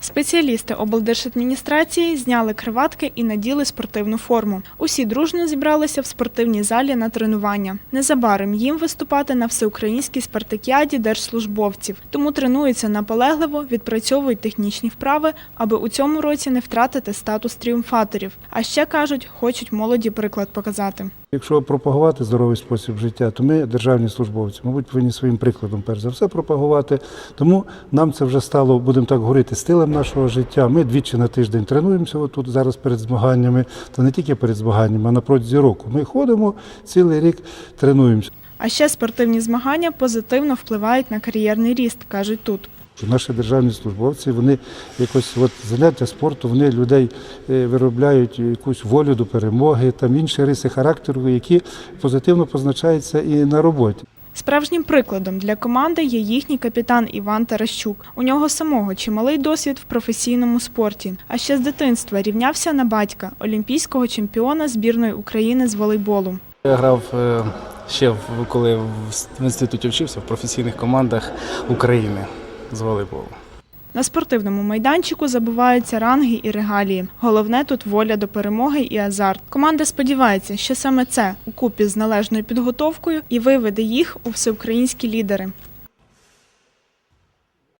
Спеціалісти облдержадміністрації зняли криватки і наділи спортивну форму. Усі дружно зібралися в спортивній залі на тренування. Незабаром їм виступати на всеукраїнській спартакіаді держслужбовців, тому тренуються наполегливо, відпрацьовують технічні вправи, аби у цьому році не втратити статус тріумфаторів. А ще кажуть, хочуть молоді приклад показати. Якщо пропагувати здоровий спосіб життя, то ми, державні службовці, мабуть, повинні своїм прикладом перш за все пропагувати. Тому нам це вже стало, будемо так говорити, стилем нашого життя. Ми двічі на тиждень тренуємося отут зараз перед змаганнями, та не тільки перед змаганнями, а на протязі року. Ми ходимо цілий рік, тренуємося. А ще спортивні змагання позитивно впливають на кар'єрний ріст, кажуть тут. Наші державні службовці, вони якось от заняття спорту, вони людей е, виробляють якусь волю до перемоги, там інші риси характеру, які позитивно позначаються і на роботі. Справжнім прикладом для команди є їхній капітан Іван Таращук. У нього самого чималий досвід в професійному спорті. А ще з дитинства рівнявся на батька, олімпійського чемпіона збірної України з волейболу. Я грав е, ще коли в в інституті вчився в професійних командах України з волейболу. На спортивному майданчику забуваються ранги і регалії. Головне тут воля до перемоги і азарт. Команда сподівається, що саме це у купі з належною підготовкою і виведе їх у всеукраїнські лідери.